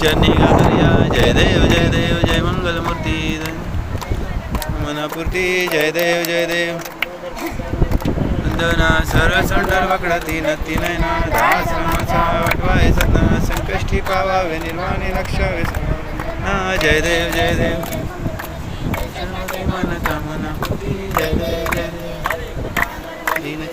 जय देव जय देव जय मंगलमूर्ती। जय मनापूर्ती जय देव जय देव। वंदना सरळ संडर वकडा तीन तीन नयना दास रामाचा सतना संकष्टी पावावे निर्वाणी रक्षावे हा जय देव जय देव। मन कामना जय देव जय देव। दीन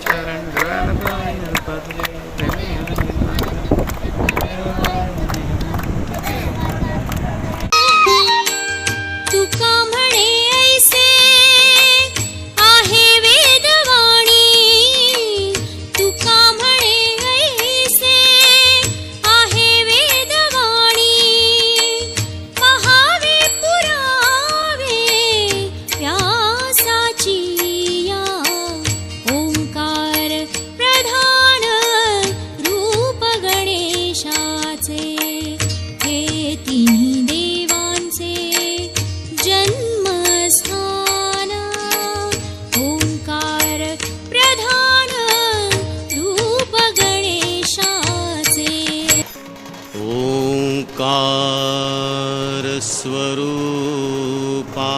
स्वरूपा।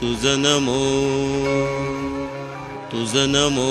तुझ नमो तुझ नमो।